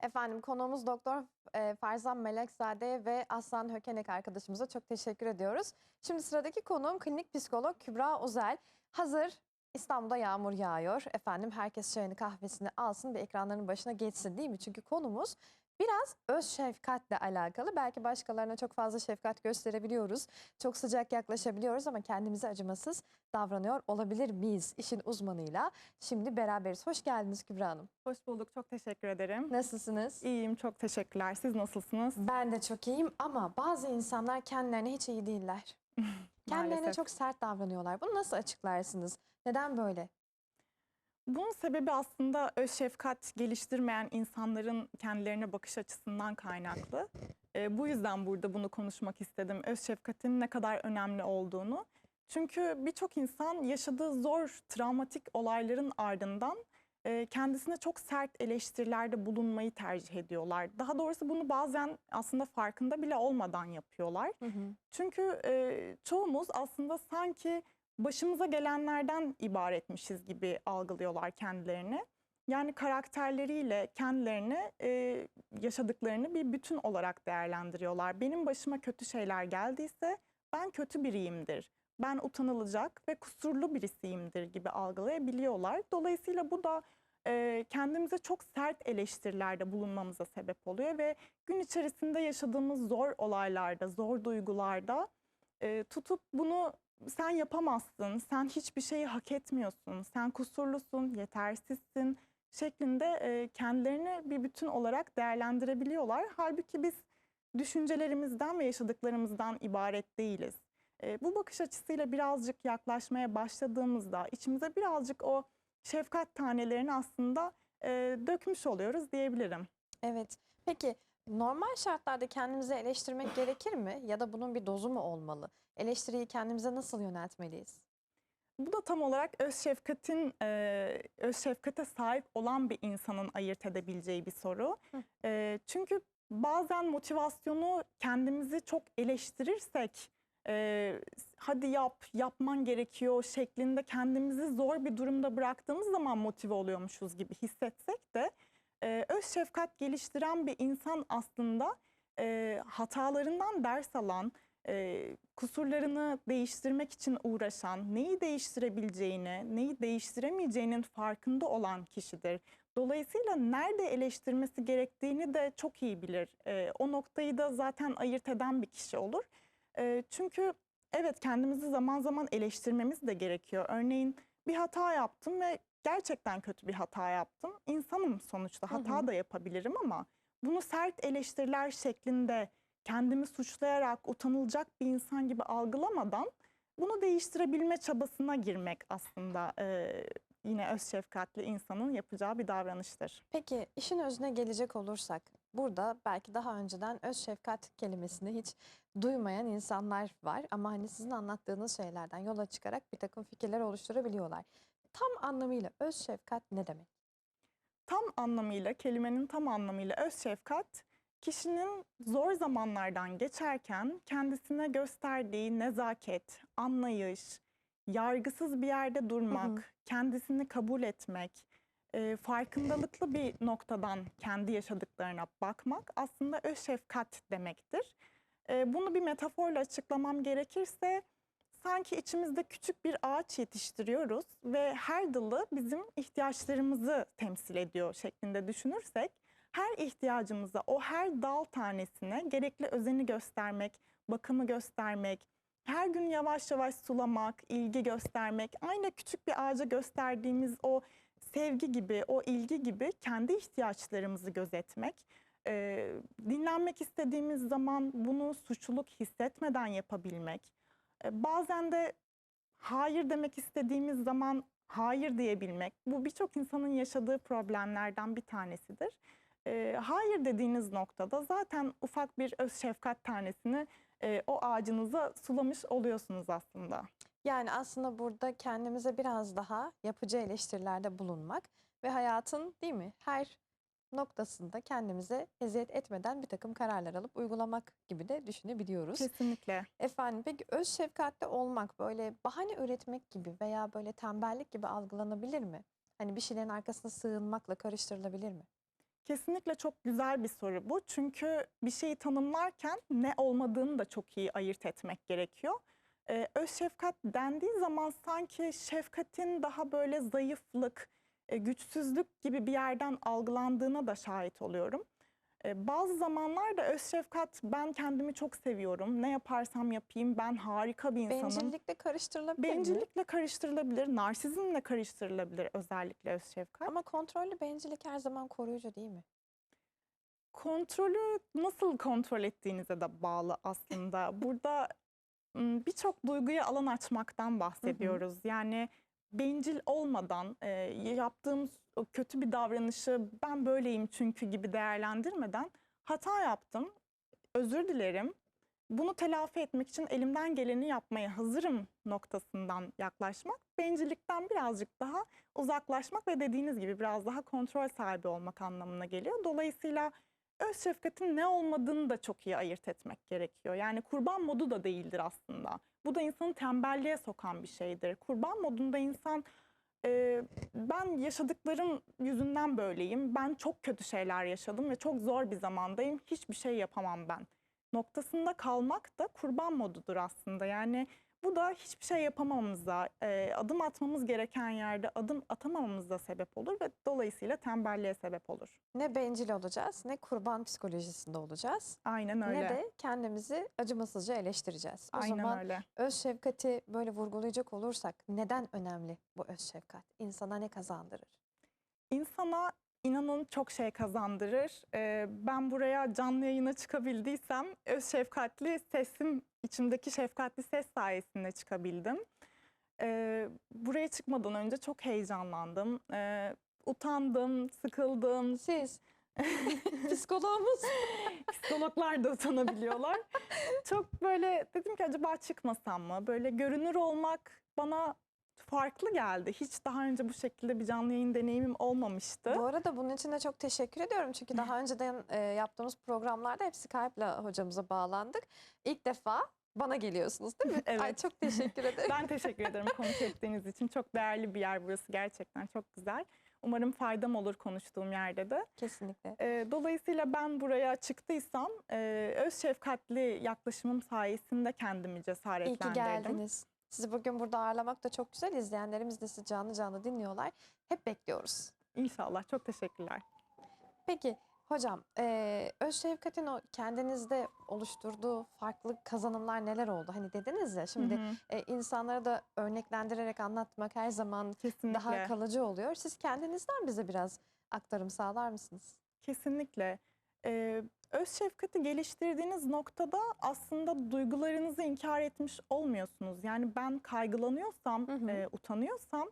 Efendim konuğumuz Doktor e, Farzan Melekzade ve Aslan Hökenek arkadaşımıza çok teşekkür ediyoruz. Şimdi sıradaki konuğum klinik psikolog Kübra Uzel. Hazır İstanbul'da yağmur yağıyor. Efendim herkes çayını kahvesini alsın ve ekranların başına geçsin değil mi? Çünkü konumuz biraz öz şefkatle alakalı. Belki başkalarına çok fazla şefkat gösterebiliyoruz. Çok sıcak yaklaşabiliyoruz ama kendimize acımasız davranıyor olabilir miyiz? İşin uzmanıyla. Şimdi beraberiz. Hoş geldiniz Kübra Hanım. Hoş bulduk. Çok teşekkür ederim. Nasılsınız? İyiyim. Çok teşekkürler. Siz nasılsınız? Ben de çok iyiyim ama bazı insanlar kendilerine hiç iyi değiller. Kendilerine Maalesef. çok sert davranıyorlar. Bunu nasıl açıklarsınız? Neden böyle? Bunun sebebi aslında öz şefkat geliştirmeyen insanların kendilerine bakış açısından kaynaklı. Ee, bu yüzden burada bunu konuşmak istedim. Öz şefkatin ne kadar önemli olduğunu. Çünkü birçok insan yaşadığı zor, travmatik olayların ardından e, kendisine çok sert eleştirilerde bulunmayı tercih ediyorlar. Daha doğrusu bunu bazen aslında farkında bile olmadan yapıyorlar. Çünkü e, çoğumuz aslında sanki başımıza gelenlerden ibaretmişiz gibi algılıyorlar kendilerini. Yani karakterleriyle kendilerini e, yaşadıklarını bir bütün olarak değerlendiriyorlar. Benim başıma kötü şeyler geldiyse ben kötü biriyimdir. Ben utanılacak ve kusurlu birisiyimdir gibi algılayabiliyorlar. Dolayısıyla bu da e, kendimize çok sert eleştirilerde bulunmamıza sebep oluyor ve gün içerisinde yaşadığımız zor olaylarda, zor duygularda e, tutup bunu sen yapamazsın, sen hiçbir şeyi hak etmiyorsun, sen kusurlusun, yetersizsin şeklinde e, kendilerini bir bütün olarak değerlendirebiliyorlar. Halbuki biz düşüncelerimizden ve yaşadıklarımızdan ibaret değiliz. E, bu bakış açısıyla birazcık yaklaşmaya başladığımızda içimize birazcık o şefkat tanelerini aslında e, dökmüş oluyoruz diyebilirim. Evet. Peki normal şartlarda kendimizi eleştirmek gerekir mi? Ya da bunun bir dozu mu olmalı? Eleştiriyi kendimize nasıl yöneltmeliyiz? Bu da tam olarak öz şefkatin, e, öz şefkate sahip olan bir insanın ayırt edebileceği bir soru. Hı. E, çünkü bazen motivasyonu kendimizi çok eleştirirsek, e, hadi yap, yapman gerekiyor şeklinde kendimizi zor bir durumda bıraktığımız zaman motive oluyormuşuz gibi hissetsek de e, öz şefkat geliştiren bir insan aslında e, hatalarından ders alan, e, kusurlarını değiştirmek için uğraşan, neyi değiştirebileceğini, neyi değiştiremeyeceğinin farkında olan kişidir. Dolayısıyla nerede eleştirmesi gerektiğini de çok iyi bilir. E, o noktayı da zaten ayırt eden bir kişi olur. E, çünkü evet kendimizi zaman zaman eleştirmemiz de gerekiyor. Örneğin bir hata yaptım ve gerçekten kötü bir hata yaptım. İnsanım sonuçta Hı hı. hata da yapabilirim ama bunu sert eleştiriler şeklinde kendimi suçlayarak utanılacak bir insan gibi algılamadan bunu değiştirebilme çabasına girmek aslında e, yine öz şefkatli insanın yapacağı bir davranıştır. Peki işin özüne gelecek olursak burada belki daha önceden öz şefkat kelimesini hiç duymayan insanlar var ama hani sizin anlattığınız şeylerden yola çıkarak bir takım fikirler oluşturabiliyorlar. Tam anlamıyla öz şefkat ne demek? Tam anlamıyla kelimenin tam anlamıyla öz şefkat kişinin zor zamanlardan geçerken kendisine gösterdiği nezaket, anlayış, yargısız bir yerde durmak, kendisini kabul etmek, e, farkındalıklı bir noktadan kendi yaşadıklarına bakmak aslında öz şefkat demektir. E, bunu bir metaforla açıklamam gerekirse sanki içimizde küçük bir ağaç yetiştiriyoruz ve her dalı bizim ihtiyaçlarımızı temsil ediyor şeklinde düşünürsek her ihtiyacımıza o her dal tanesine gerekli özeni göstermek, bakımı göstermek, her gün yavaş yavaş sulamak, ilgi göstermek, aynı küçük bir ağaca gösterdiğimiz o sevgi gibi, o ilgi gibi kendi ihtiyaçlarımızı gözetmek, e, dinlenmek istediğimiz zaman bunu suçluluk hissetmeden yapabilmek, e, bazen de hayır demek istediğimiz zaman hayır diyebilmek, bu birçok insanın yaşadığı problemlerden bir tanesidir. E, hayır dediğiniz noktada zaten ufak bir öz şefkat tanesini e, o ağacınıza sulamış oluyorsunuz aslında. Yani aslında burada kendimize biraz daha yapıcı eleştirilerde bulunmak ve hayatın değil mi her noktasında kendimize eziyet etmeden bir takım kararlar alıp uygulamak gibi de düşünebiliyoruz. Kesinlikle. Efendim peki öz şefkatli olmak böyle bahane üretmek gibi veya böyle tembellik gibi algılanabilir mi? Hani bir şeylerin arkasına sığınmakla karıştırılabilir mi? Kesinlikle çok güzel bir soru bu. Çünkü bir şeyi tanımlarken ne olmadığını da çok iyi ayırt etmek gerekiyor. Ee, öz şefkat dendiği zaman sanki şefkatin daha böyle zayıflık, e, güçsüzlük gibi bir yerden algılandığına da şahit oluyorum. Ee, bazı zamanlarda öz şefkat ben kendimi çok seviyorum. Ne yaparsam yapayım ben harika bir insanım. Bencillikle karıştırılabilir mi? Bencillikle karıştırılabilir, narsizmle karıştırılabilir özellikle öz şefkat. Ama kontrollü bencillik her zaman koruyucu değil mi? Kontrolü nasıl kontrol ettiğinize de bağlı aslında. Burada birçok duyguya alan açmaktan bahsediyoruz. Yani bencil olmadan e, yaptığım kötü bir davranışı ben böyleyim çünkü gibi değerlendirmeden hata yaptım, özür dilerim. Bunu telafi etmek için elimden geleni yapmaya hazırım noktasından yaklaşmak, bencillikten birazcık daha uzaklaşmak ve dediğiniz gibi biraz daha kontrol sahibi olmak anlamına geliyor. Dolayısıyla öz şefkatin ne olmadığını da çok iyi ayırt etmek gerekiyor. Yani kurban modu da değildir aslında. Bu da insanı tembelliğe sokan bir şeydir. Kurban modunda insan e, ben yaşadıklarım yüzünden böyleyim. Ben çok kötü şeyler yaşadım ve çok zor bir zamandayım. Hiçbir şey yapamam ben. Noktasında kalmak da kurban modudur aslında. Yani bu da hiçbir şey yapamamamıza, e, adım atmamız gereken yerde adım atamamamıza sebep olur ve dolayısıyla tembelliğe sebep olur. Ne bencil olacağız, ne kurban psikolojisinde olacağız, Aynen öyle. ne de kendimizi acımasızca eleştireceğiz. O Aynen zaman öyle. öz şefkati böyle vurgulayacak olursak neden önemli bu öz şefkat? İnsana ne kazandırır? İnsana inanın çok şey kazandırır. Ee, ben buraya canlı yayına çıkabildiysem öz şefkatli sesim, içimdeki şefkatli ses sayesinde çıkabildim. Ee, buraya çıkmadan önce çok heyecanlandım. Ee, utandım, sıkıldım. Siz psikologumuz Psikologlar da utanabiliyorlar. çok böyle dedim ki acaba çıkmasam mı? Böyle görünür olmak bana farklı geldi. Hiç daha önce bu şekilde bir canlı yayın deneyimim olmamıştı. Bu arada bunun için de çok teşekkür ediyorum. Çünkü daha önceden e, yaptığımız programlarda hep Skype'la hocamıza bağlandık. İlk defa bana geliyorsunuz değil mi? Ay Evet. çok teşekkür ederim. Ben teşekkür ederim konuk ettiğiniz için. Çok değerli bir yer burası gerçekten çok güzel. Umarım faydam olur konuştuğum yerde de. Kesinlikle. Ee, dolayısıyla ben buraya çıktıysam e, öz şefkatli yaklaşımım sayesinde kendimi İyi ki cesaretlendirdim. geldiniz. Sizi bugün burada ağırlamak da çok güzel. İzleyenlerimiz de sizi canlı canlı dinliyorlar. Hep bekliyoruz. İnşallah. Çok teşekkürler. Peki hocam, eee öz şefkatin o kendinizde oluşturduğu farklı kazanımlar neler oldu? Hani dediniz ya şimdi Hı hı, e, insanlara da örneklendirerek anlatmak her zaman kesinlikle. daha kalıcı oluyor. Siz kendinizden bize biraz aktarım sağlar mısınız? Kesinlikle. Ee, öz şefkati geliştirdiğiniz noktada aslında duygularınızı inkar etmiş olmuyorsunuz. Yani ben kaygılanıyorsam, Hı hı. e, utanıyorsam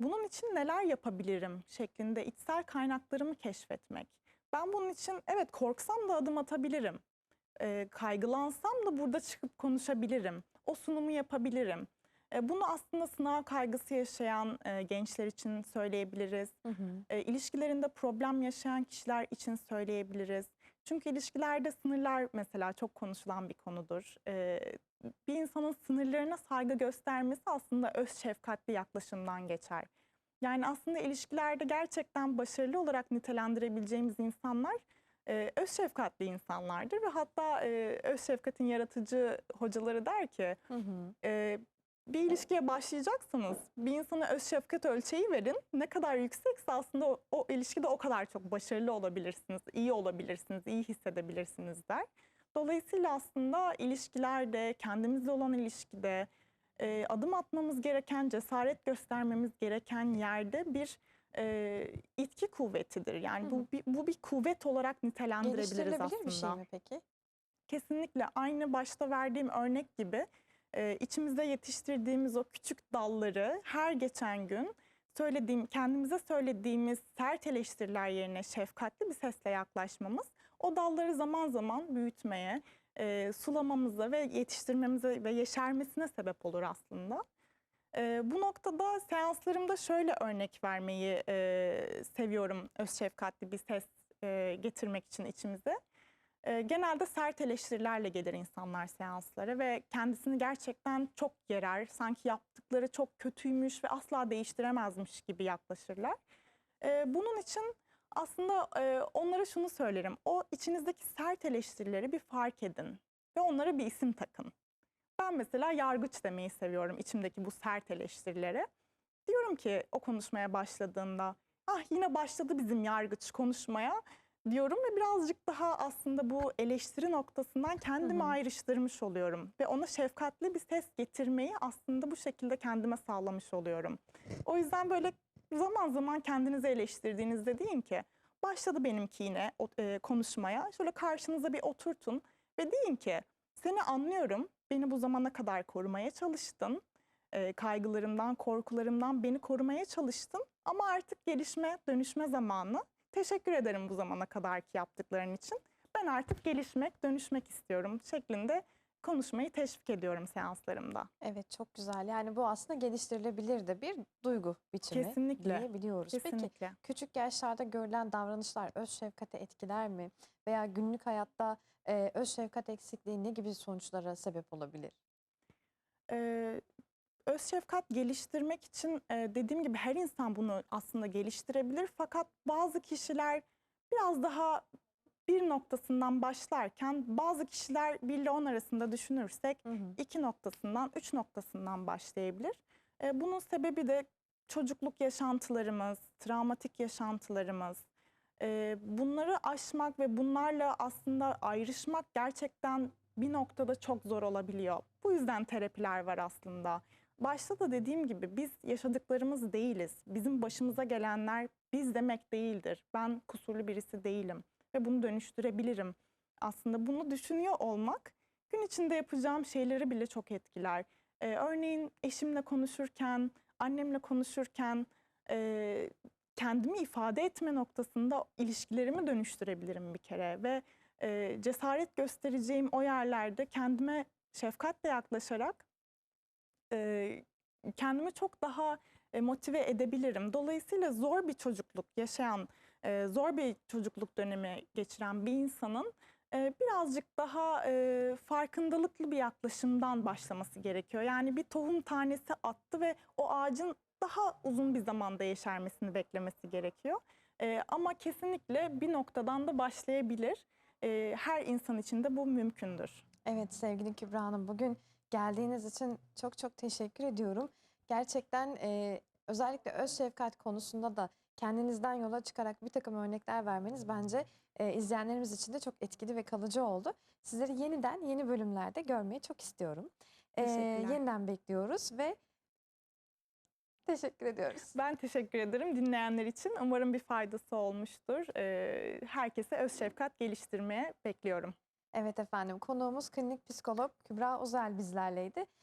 bunun için neler yapabilirim şeklinde içsel kaynaklarımı keşfetmek. Ben bunun için evet korksam da adım atabilirim. Ee, kaygılansam da burada çıkıp konuşabilirim. O sunumu yapabilirim. E, bunu aslında sınav kaygısı yaşayan e, gençler için söyleyebiliriz e, ilişkilerinde problem yaşayan kişiler için söyleyebiliriz. Çünkü ilişkilerde sınırlar mesela çok konuşulan bir konudur. E, bir insanın sınırlarına saygı göstermesi aslında öz şefkatli yaklaşımdan geçer. Yani aslında ilişkilerde gerçekten başarılı olarak nitelendirebileceğimiz insanlar e, öz şefkatli insanlardır ve hatta e, öz şefkatin yaratıcı hocaları der ki Hı hı. e, bir ilişkiye başlayacaksınız. Bir insana öz şefkat ölçeği verin. Ne kadar yüksekse aslında o, o ilişkide o kadar çok başarılı olabilirsiniz, iyi olabilirsiniz, iyi hissedebilirsiniz der. Dolayısıyla aslında ilişkilerde, kendimizle olan ilişkide e, adım atmamız gereken, cesaret göstermemiz gereken yerde bir e, itki kuvvetidir. Yani Hı bu bir, bu bir kuvvet olarak nitelendirebiliriz aslında. bir şey mi peki? Kesinlikle aynı başta verdiğim örnek gibi e, içimizde yetiştirdiğimiz o küçük dalları her geçen gün söylediğim, kendimize söylediğimiz sert eleştiriler yerine şefkatli bir sesle yaklaşmamız o dalları zaman zaman büyütmeye, e, sulamamıza ve yetiştirmemize ve yeşermesine sebep olur aslında. E, bu noktada seanslarımda şöyle örnek vermeyi e, seviyorum öz şefkatli bir ses e, getirmek için içimize. E, genelde sert eleştirilerle gelir insanlar seanslara ve kendisini gerçekten çok gerer. Sanki yaptıkları çok kötüymüş ve asla değiştiremezmiş gibi yaklaşırlar. E, bunun için Aslında e, onlara şunu söylerim. O içinizdeki sert eleştirileri bir fark edin ve onlara bir isim takın. Ben mesela yargıç demeyi seviyorum içimdeki bu sert eleştirilere. Diyorum ki o konuşmaya başladığında ah yine başladı bizim yargıç konuşmaya diyorum ve birazcık daha aslında bu eleştiri noktasından kendimi hı. ayrıştırmış oluyorum. Ve ona şefkatli bir ses getirmeyi aslında bu şekilde kendime sağlamış oluyorum. O yüzden böyle zaman zaman kendinizi eleştirdiğinizde deyin ki başladı benimki yine e, konuşmaya. Şöyle karşınıza bir oturtun ve deyin ki seni anlıyorum. Beni bu zamana kadar korumaya çalıştın. E, kaygılarımdan, korkularımdan beni korumaya çalıştın. Ama artık gelişme, dönüşme zamanı. Teşekkür ederim bu zamana kadarki yaptıkların için. Ben artık gelişmek, dönüşmek istiyorum şeklinde konuşmayı teşvik ediyorum seanslarımda. Evet çok güzel. Yani bu aslında geliştirilebilir de bir duygu biçimi Kesinlikle, diyebiliyoruz. Peki Kesinlikle. küçük yaşlarda görülen davranışlar öz şefkate etkiler mi? Veya günlük hayatta e, öz şefkat eksikliği ne gibi sonuçlara sebep olabilir? Ee, öz şefkat geliştirmek için dediğim gibi her insan bunu aslında geliştirebilir. Fakat bazı kişiler biraz daha bir noktasından başlarken bazı kişiler 1 ile 10 arasında düşünürsek Hı hı. iki noktasından, üç noktasından başlayabilir. E, bunun sebebi de çocukluk yaşantılarımız, travmatik yaşantılarımız. E, bunları aşmak ve bunlarla aslında ayrışmak gerçekten bir noktada çok zor olabiliyor. Bu yüzden terapiler var aslında. Başta da dediğim gibi biz yaşadıklarımız değiliz. Bizim başımıza gelenler biz demek değildir. Ben kusurlu birisi değilim ve bunu dönüştürebilirim. Aslında bunu düşünüyor olmak gün içinde yapacağım şeyleri bile çok etkiler. Ee, örneğin eşimle konuşurken, annemle konuşurken e, kendimi ifade etme noktasında ilişkilerimi dönüştürebilirim bir kere ve e, cesaret göstereceğim o yerlerde kendime şefkatle yaklaşarak e, kendimi çok daha e, motive edebilirim. Dolayısıyla zor bir çocukluk yaşayan, e, zor bir çocukluk dönemi geçiren bir insanın e, birazcık daha e, farkındalıklı bir yaklaşımdan başlaması gerekiyor. Yani bir tohum tanesi attı ve o ağacın daha uzun bir zamanda yeşermesini beklemesi gerekiyor. E, ama kesinlikle bir noktadan da başlayabilir. E, her insan için de bu mümkündür. Evet sevgili Kübra Hanım bugün geldiğiniz için çok çok teşekkür ediyorum. Gerçekten e, özellikle öz şefkat konusunda da kendinizden yola çıkarak bir takım örnekler vermeniz bence e, izleyenlerimiz için de çok etkili ve kalıcı oldu. Sizleri yeniden yeni bölümlerde görmeyi çok istiyorum. E, yeniden bekliyoruz ve teşekkür ediyoruz. Ben teşekkür ederim dinleyenler için. Umarım bir faydası olmuştur. E, herkese öz şefkat geliştirmeye bekliyorum. Evet efendim konuğumuz klinik psikolog Kübra Uzel bizlerleydi.